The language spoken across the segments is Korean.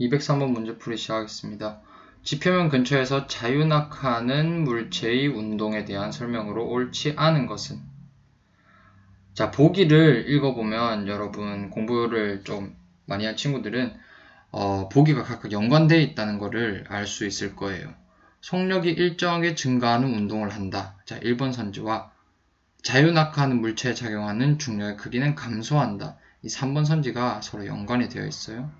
203번 문제 풀이 시작하겠습니다. 지표면 근처에서 자유낙하는 물체의 운동에 대한 설명으로 옳지 않은 것은 자 보기를 읽어보면 여러분 공부를 좀 많이 한 친구들은 어, 보기가 각각 연관되어 있다는 것을 알 수 있을 거예요. 속력이 일정하게 증가하는 운동을 한다. 자 1번 선지와 자유낙하하는 물체에 작용하는 중력의 크기는 감소한다. 이 3번 선지가 서로 연관이 되어 있어요.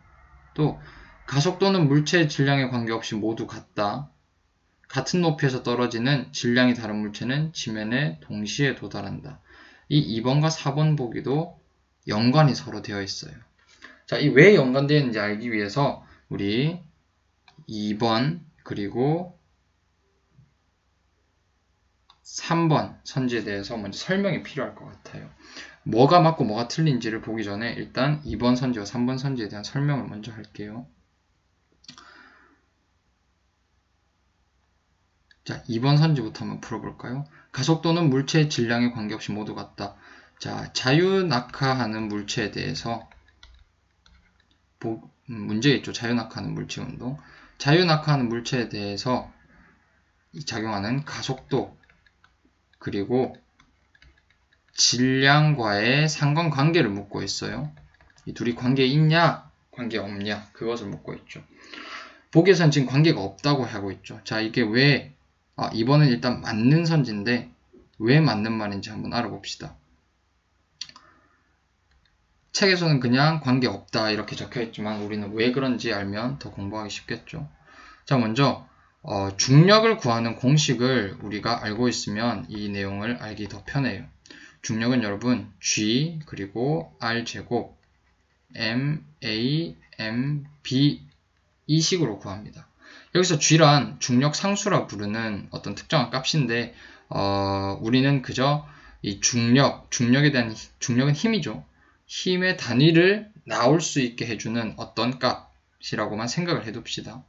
또 가속도는 물체의 질량에 관계없이 모두 같다. 같은 높이에서 떨어지는 질량이 다른 물체는 지면에 동시에 도달한다. 이 2번과 4번 보기도 연관이 서로 되어 있어요. 자, 이 왜 연관되어 있는지 알기 위해서 우리 2번 그리고 3번 선지에 대해서 먼저 설명이 필요할 것 같아요. 뭐가 맞고 뭐가 틀린지를 보기 전에 일단 2번 선지와 3번 선지에 대한 설명을 먼저 할게요. 자, 2번 선지부터 한번 풀어볼까요? 가속도는 물체의 질량에 관계없이 모두 같다. 자, 자유 낙하하는 물체에 대해서 보, 음, 문제 있죠. 자유 낙하하는 물체 운동. 자유 낙하하는 물체에 대해서 작용하는 가속도 그리고 질량과의 상관관계를 묻고 있어요. 이 둘이 관계 있냐, 관계 없냐, 그것을 묻고 있죠. 보기에선 지금 관계가 없다고 하고 있죠. 자, 이게 왜 아, 이번은 일단 맞는 선지인데 왜 맞는 말인지 한번 알아봅시다. 책에서는 그냥 관계 없다 이렇게 적혀 있지만 우리는 왜 그런지 알면 더 공부하기 쉽겠죠. 자 먼저 어, 중력을 구하는 공식을 우리가 알고 있으면 이 내용을 알기 더 편해요. 중력은 여러분 G 그리고 R 제곱 M A M B 이 식으로 구합니다. 여기서 G란 중력 상수라 부르는 어떤 특정한 값인데 어, 우리는 그저 이 중력, 중력에 대한 중력은 힘이죠. 힘의 단위를 나올 수 있게 해주는 어떤 값이라고만 생각을 해둡시다.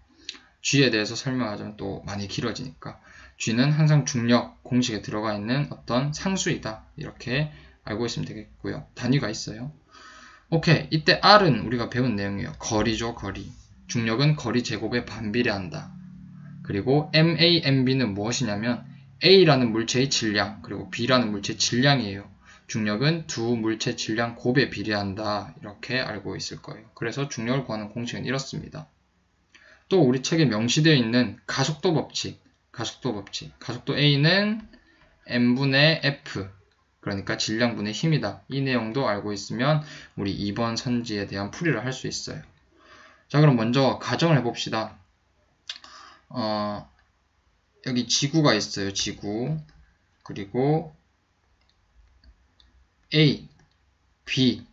G에 대해서 설명하자면 또 많이 길어지니까 G는 항상 중력 공식에 들어가 있는 어떤 상수이다. 이렇게 알고 있으면 되겠고요. 단위가 있어요. 오케이. 이때 R은 우리가 배운 내용이에요. 거리죠, 거리. 중력은 거리 제곱에 반비례한다. 그리고 MAMB는 무엇이냐면 A라는 물체의 질량 그리고 B라는 물체의 질량이에요. 중력은 두 물체 질량 곱에 비례한다. 이렇게 알고 있을 거예요. 그래서 중력을 구하는 공식은 이렇습니다. 또 우리 책에 명시되어 있는 가속도 법칙, 가속도 법칙. 가속도 A는 m분의 F, 그러니까 질량분의 힘이다. 이 내용도 알고 있으면 우리 2번 선지에 대한 풀이를 할 수 있어요. 자, 그럼 먼저 가정을 해봅시다. 어, 여기 지구가 있어요. 지구. 그리고 A, B,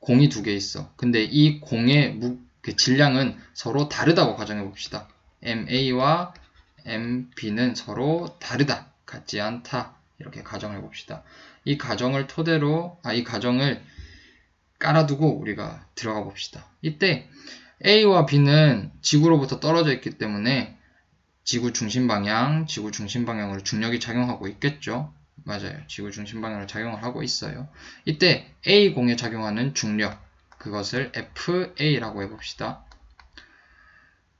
공이 두 개 있어. 근데 이 공의 무, 그 질량은 서로 다르다고 가정해 봅시다. MA와 MB는 서로 다르다. 같지 않다. 이렇게 가정해 봅시다. 이 가정을 토대로, 아, 이 가정을 깔아두고 우리가 들어가 봅시다. 이때 A와 B는 지구로부터 떨어져 있기 때문에 지구 중심 방향, 지구 중심 방향으로 중력이 작용하고 있겠죠. 맞아요. 지구 중심 방향으로 작용을 하고 있어요. 이때 A 공에 작용하는 중력, 그것을 FA라고 해봅시다.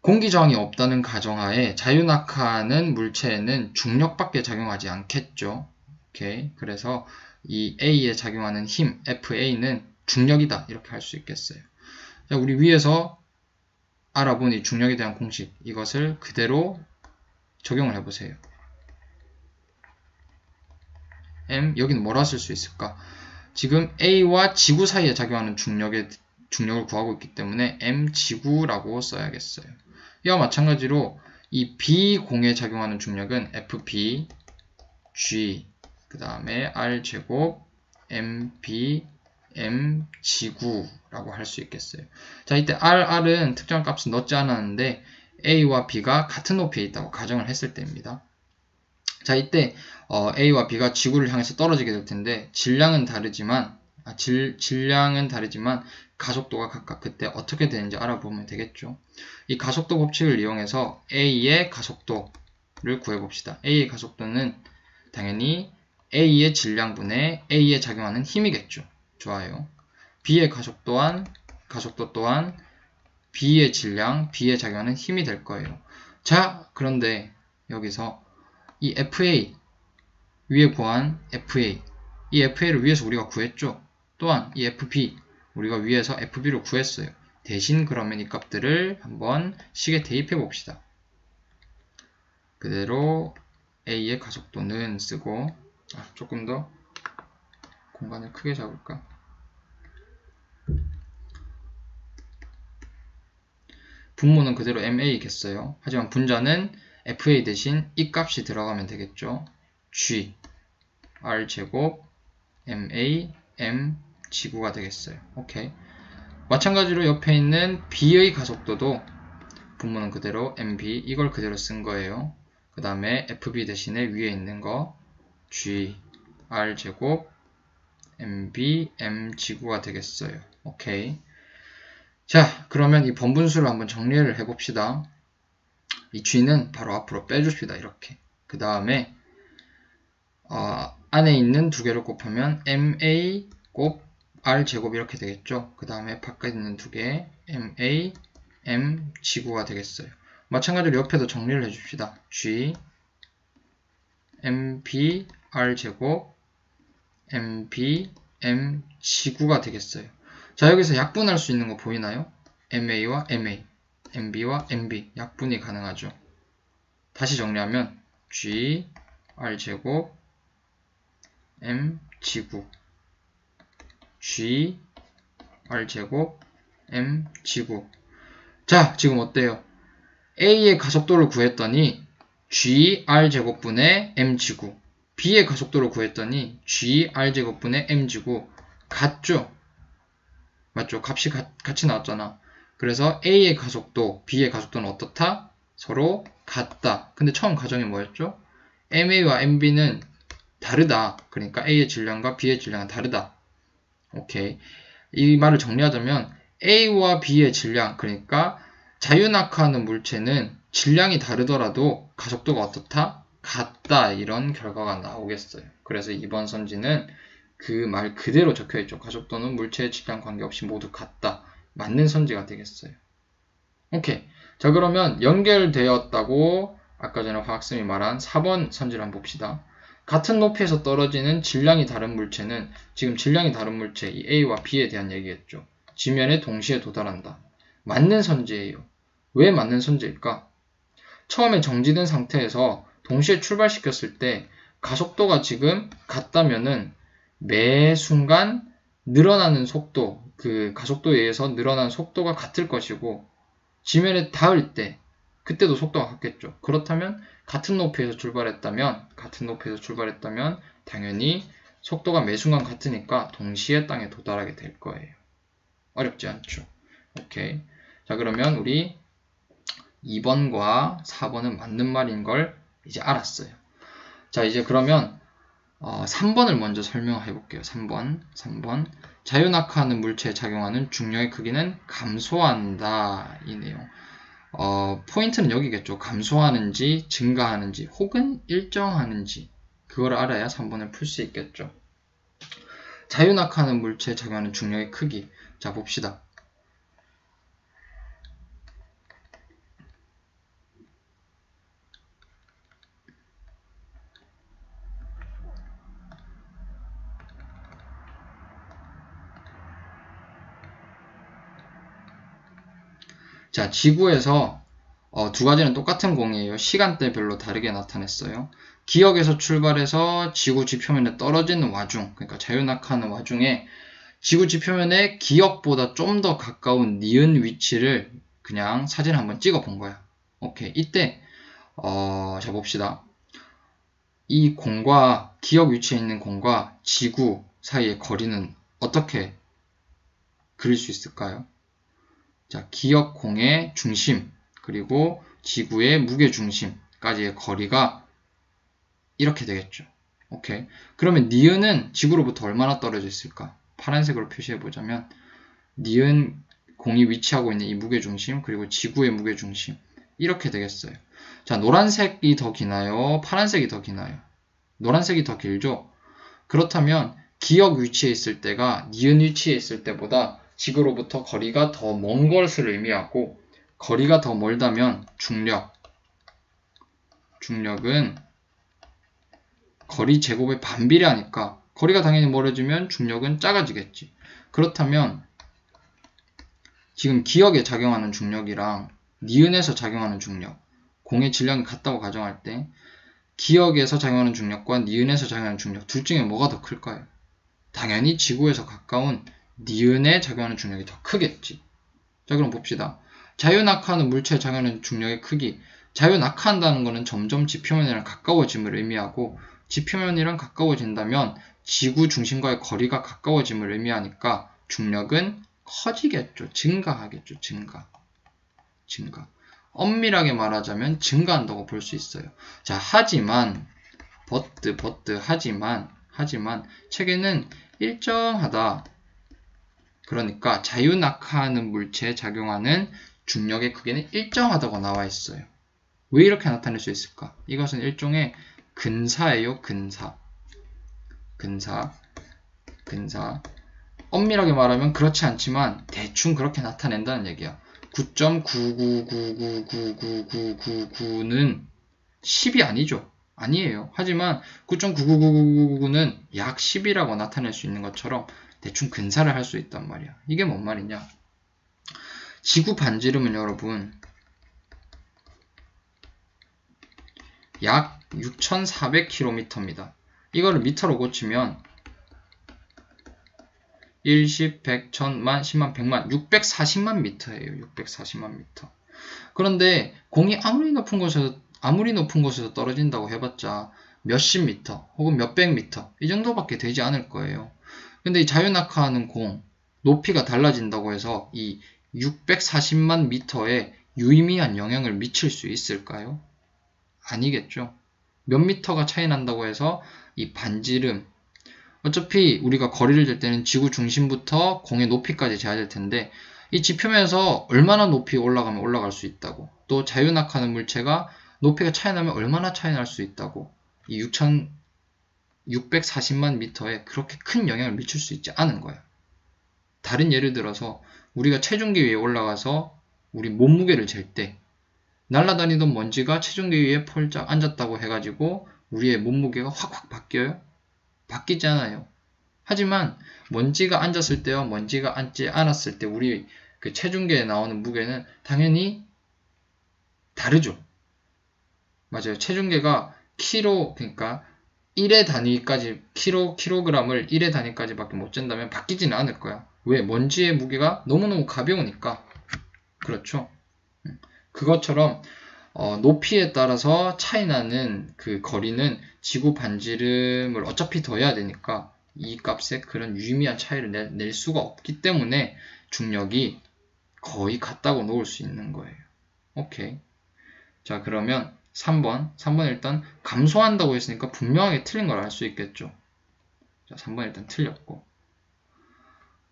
공기 저항이 없다는 가정하에 자유낙하는 물체에는 중력밖에 작용하지 않겠죠. 오케이. 그래서 이 A에 작용하는 힘, FA는 중력이다. 이렇게 할 수 있겠어요. 자, 우리 위에서 알아본 이 중력에 대한 공식 이것을 그대로 적용을 해보세요. M 여기는 뭐라 쓸 수 있을까? 지금 A와 지구 사이에 작용하는 중력의 중력을 구하고 있기 때문에 M 지구라고 써야겠어요. 이와 마찬가지로 이 B 공에 작용하는 중력은 FB G 그 다음에 R 제곱 MB M 지구라고 할 수 있겠어요. 자, 이때 R, R은 특정 값을 넣지 않았는데 A와 B가 같은 높이에 있다고 가정을 했을 때입니다. 자, 이때 어, A와 B가 지구를 향해서 떨어지게 될 텐데 질량은 다르지만 아, 질, 질량은 다르지만 가속도가 각각 그때 어떻게 되는지 알아보면 되겠죠. 이 가속도 법칙을 이용해서 A의 가속도를 구해봅시다. A의 가속도는 당연히 A의 질량분의 A에 작용하는 힘이겠죠. 좋아요. B의 가속 또한 가속도 또한 B의 질량, B에 작용하는 힘이 될 거예요. 자, 그런데 여기서 이 FA 위에 구한 FA 이 FA를 위에서 우리가 구했죠. 또한 이 FB 우리가 위에서 FB를 구했어요. 대신 그러면 이 값들을 한번 식에 대입해 봅시다. 그대로 A의 가속도는 쓰고 아, 조금 더 공간을 크게 잡을까? 분모는 그대로 MA겠어요. 하지만 분자는 FA 대신 이 값이 들어가면 되겠죠. G R 제곱 MA M 지구가 되겠어요. 오케이. 마찬가지로 옆에 있는 B의 가속도도 분모는 그대로 MB 이걸 그대로 쓴 거예요. 그 다음에 FB 대신에 위에 있는 거 G R 제곱 MB M 지구가 되겠어요. 오케이. 자, 그러면 이 번분수를 한번 정리를 해봅시다. 이 G는 바로 앞으로 빼줍시다. 이렇게. 그 다음에 어, 안에 있는 두 개를 곱하면 MA 곱 R 제곱 이렇게 되겠죠. 그 다음에 바깥에 있는 두 개 MA M 지구가 되겠어요. 마찬가지로 옆에도 정리를 해줍시다. G MB R 제곱 MB M 지구가 되겠어요. 자 여기서 약분할 수 있는 거 보이나요? MA와 MA, MB와 MB 약분이 가능하죠. 다시 정리하면 G R 제곱 M 지구 G R 제곱 M 지구 자 지금 어때요? A의 가속도를 구했더니 G R 제곱분의 M 지구 B의 가속도를 구했더니 G R 제곱분의 M 지구 같죠? 맞죠? 값이 가, 같이 나왔잖아. 그래서 A의 가속도, B의 가속도는 어떻다? 서로 같다. 근데 처음 가정이 뭐였죠? MA와 MB는 다르다. 그러니까 A의 질량과 B의 질량은 다르다. 오케이. 이 말을 정리하자면 A와 B의 질량, 그러니까 자유낙하하는 물체는 질량이 다르더라도 가속도가 어떻다? 같다. 이런 결과가 나오겠어요. 그래서 이번 선지는 그 말 그대로 적혀 있죠. 가속도는 물체의 질량 관계없이 모두 같다. 맞는 선지가 되겠어요. 오케이. 자 그러면 연결되었다고 아까 전에 화학쌤이 말한 4번 선지를 한번 봅시다. 같은 높이에서 떨어지는 질량이 다른 물체는 지금 질량이 다른 물체 이 A와 B에 대한 얘기겠죠. 지면에 동시에 도달한다. 맞는 선지예요. 왜 맞는 선지일까? 처음에 정지된 상태에서 동시에 출발시켰을 때 가속도가 지금 같다면은 매 순간 늘어나는 속도, 그 가속도에 의해서 늘어나는 속도가 같을 것이고 지면에 닿을 때 그때도 속도가 같겠죠. 그렇다면 같은 높이에서 출발했다면 같은 높이에서 출발했다면 당연히 속도가 매 순간 같으니까 동시에 땅에 도달하게 될 거예요. 어렵지 않죠. 오케이. 자 그러면 우리 2번과 4번은 맞는 말인 걸 이제 알았어요. 자 이제 그러면 어, 3번을 먼저 설명해 볼게요. 3번. 3번. 자유낙하하는 물체에 작용하는 중력의 크기는 감소한다. 이 내용. 어, 포인트는 여기겠죠. 감소하는지, 증가하는지, 혹은 일정하는지. 그걸 알아야 3번을 풀 수 있겠죠. 자유낙하하는 물체에 작용하는 중력의 크기. 자, 봅시다. 자, 지구에서 어, 두 가지는 똑같은 공이에요. 시간대별로 다르게 나타냈어요. 기역에서 출발해서 지구 지표면에 떨어지는 와중, 그러니까 자유낙하는 와중에 지구 지표면에 기역보다 좀 더 가까운 니은 위치를 그냥 사진 한번 찍어 본 거야. 오케이. 이때, 어, 자 봅시다. 이 공과 기역 위치에 있는 공과 지구 사이의 거리는 어떻게 그릴 수 있을까요? 자, 기역공의 중심 그리고 지구의 무게중심까지의 거리가 이렇게 되겠죠. 오케이. 그러면 니은은 지구로부터 얼마나 떨어져 있을까? 파란색으로 표시해 보자면 니은 공이 위치하고 있는 이 무게중심 그리고 지구의 무게중심 이렇게 되겠어요. 자, 노란색이 더 기나요? 파란색이 더 기나요? 노란색이 더 길죠? 그렇다면 기역 위치에 있을 때가 니은 위치에 있을 때보다 지구로부터 거리가 더 먼 것을 의미하고 거리가 더 멀다면 중력 중력은 거리 제곱에 반비례하니까 거리가 당연히 멀어지면 중력은 작아지겠지. 그렇다면 지금 기역에 작용하는 중력이랑 니은에서 작용하는 중력, 공의 질량이 같다고 가정할 때 기역에서 작용하는 중력과 니은에서 작용하는 중력 둘 중에 뭐가 더 클까요? 당연히 지구에서 가까운 니은에 작용하는 중력이 더 크겠지. 자 그럼 봅시다. 자유낙하하는 물체에 작용하는 중력의 크기 자유낙하한다는 것은 점점 지표면이랑 가까워짐을 의미하고 지표면이랑 가까워진다면 지구 중심과의 거리가 가까워짐을 의미하니까 중력은 커지겠죠. 증가하겠죠. 증가. 증가. 엄밀하게 말하자면 증가한다고 볼 수 있어요. 자, 하지만 버트 버트 하지만 하지만 책에는 일정하다. 그러니까 자유낙하하는 물체에 작용하는 중력의 크기는 일정하다고 나와 있어요. 왜 이렇게 나타낼 수 있을까? 이것은 일종의 근사예요, 근사. 근사. 근사. 엄밀하게 말하면 그렇지 않지만 대충 그렇게 나타낸다는 얘기야. 9.99999999999는 10이 아니죠. 아니에요. 하지만 9.9999999는 약 10이라고 나타낼 수 있는 것처럼 대충 근사를 할 수 있단 말이야. 이게 뭔 말이냐? 지구 반지름은 여러분 약 6,400km입니다. 이거를 미터로 고치면 1, 10, 100, 1000만, 10만, 100만, 640만 미터예요. 640만 미터. 그런데 공이 아무리 높은 곳에서 아무리 높은 곳에서 떨어진다고 해봤자 몇십 미터 혹은 몇백 미터 이 정도밖에 되지 않을 거예요. 근데 이 자유낙하하는 공 높이가 달라진다고 해서 이 640만 미터에 유의미한 영향을 미칠 수 있을까요? 아니겠죠. 몇 미터가 차이 난다고 해서 이 반지름 어차피 우리가 거리를 잴 때는 지구 중심부터 공의 높이까지 재야 될 텐데 이 지표면에서 얼마나 높이 올라가면 올라갈 수 있다고 또 자유낙하는 물체가 높이가 차이 나면 얼마나 차이 날 수 있다고 이 6,640만 미터에 그렇게 큰 영향을 미칠 수 있지 않은 거야. 다른 예를 들어서 우리가 체중계 위에 올라가서 우리 몸무게를 잴 때 날아다니던 먼지가 체중계 위에 폴짝 앉았다고 해가지고 우리의 몸무게가 확확 바뀌어요? 바뀌지 않아요. 하지만 먼지가 앉았을 때와 먼지가 앉지 않았을 때 우리 그 체중계에 나오는 무게는 당연히 다르죠. 맞아요. 체중계가 키로 그러니까 1의 단위까지 키로 킬로그램을 1의 단위까지밖에 못 잰다면 바뀌지는 않을 거야. 왜? 먼지의 무게가 너무너무 가벼우니까. 그렇죠. 음. 그것처럼 어, 높이에 따라서 차이 나는 그 거리는 지구 반지름을 어차피 더해야 되니까 이 값에 그런 유의미한 차이를 내, 낼 수가 없기 때문에 중력이 거의 같다고 놓을 수 있는 거예요. 오케이. 자, 그러면 3번. 3번 일단 감소한다고 했으니까 분명하게 틀린 걸 알 수 있겠죠. 자, 3번 일단 틀렸고.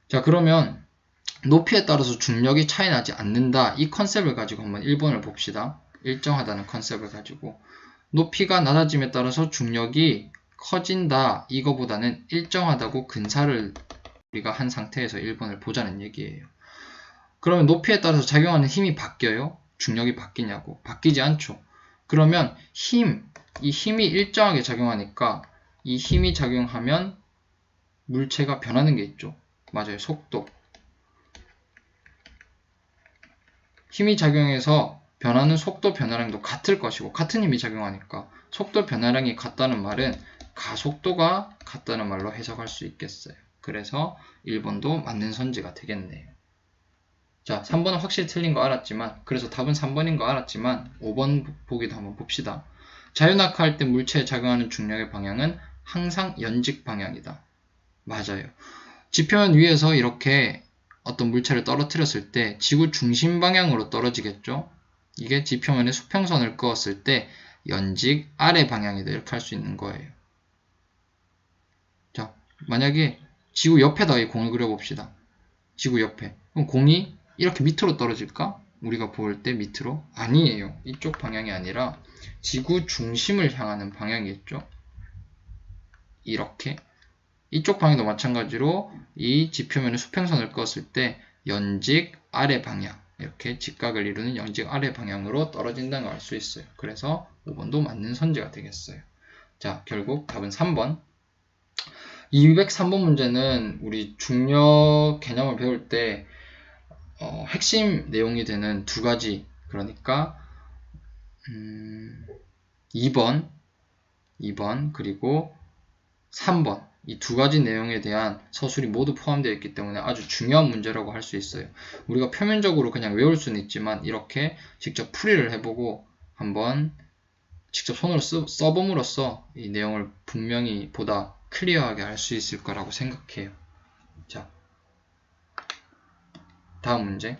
자, 그러면 높이에 따라서 중력이 차이 나지 않는다. 이 컨셉을 가지고 한번 1번을 봅시다. 일정하다는 컨셉을 가지고 높이가 낮아짐에 따라서 중력이 커진다. 이거보다는 일정하다고 근사를 우리가 한 상태에서 1번을 보자는 얘기예요. 그러면 높이에 따라서 작용하는 힘이 바뀌어요? 중력이 바뀌냐고? 바뀌지 않죠. 그러면 힘, 이 힘이 일정하게 작용하니까 이 힘이 작용하면 물체가 변하는 게 있죠. 맞아요. 속도. 힘이 작용해서 변하는 속도 변화량도 같을 것이고 같은 힘이 작용하니까 속도 변화량이 같다는 말은 가속도가 같다는 말로 해석할 수 있겠어요. 그래서 1번도 맞는 선지가 되겠네요. 자, 3번은 확실히 틀린 거 알았지만 그래서 답은 3번인 거 알았지만 5번 보기도 한번 봅시다. 자유낙하할 때 물체에 작용하는 중력의 방향은 항상 연직 방향이다. 맞아요. 지표면 위에서 이렇게 어떤 물체를 떨어뜨렸을 때 지구 중심 방향으로 떨어지겠죠. 이게 지표면에 수평선을 그었을 때 연직 아래 방향이다 이렇게 할 수 있는 거예요. 자, 만약에 지구 옆에다 이 공을 그려봅시다. 지구 옆에. 그럼 공이 이렇게 밑으로 떨어질까? 우리가 볼 때 밑으로? 아니에요. 이쪽 방향이 아니라 지구 중심을 향하는 방향이겠죠. 이렇게 이쪽 방향도 마찬가지로 이 지표면에 수평선을 껐을 때 연직 아래 방향 이렇게 직각을 이루는 연직 아래 방향으로 떨어진다는 걸 알 수 있어요. 그래서 5번도 맞는 선지가 되겠어요. 자, 결국 답은 3번. 203번 문제는 우리 중력 개념을 배울 때 어, 핵심 내용이 되는 두 가지 그러니까 음, 2번 2번 그리고 3번 이 두 가지 내용에 대한 서술이 모두 포함되어 있기 때문에 아주 중요한 문제라고 할 수 있어요. 우리가 표면적으로 그냥 외울 수는 있지만 이렇게 직접 풀이를 해보고 한번 직접 손으로 쓰, 써봄으로써 이 내용을 분명히 보다 클리어하게 할 수 있을 거라고 생각해요. 자, 다음 문제.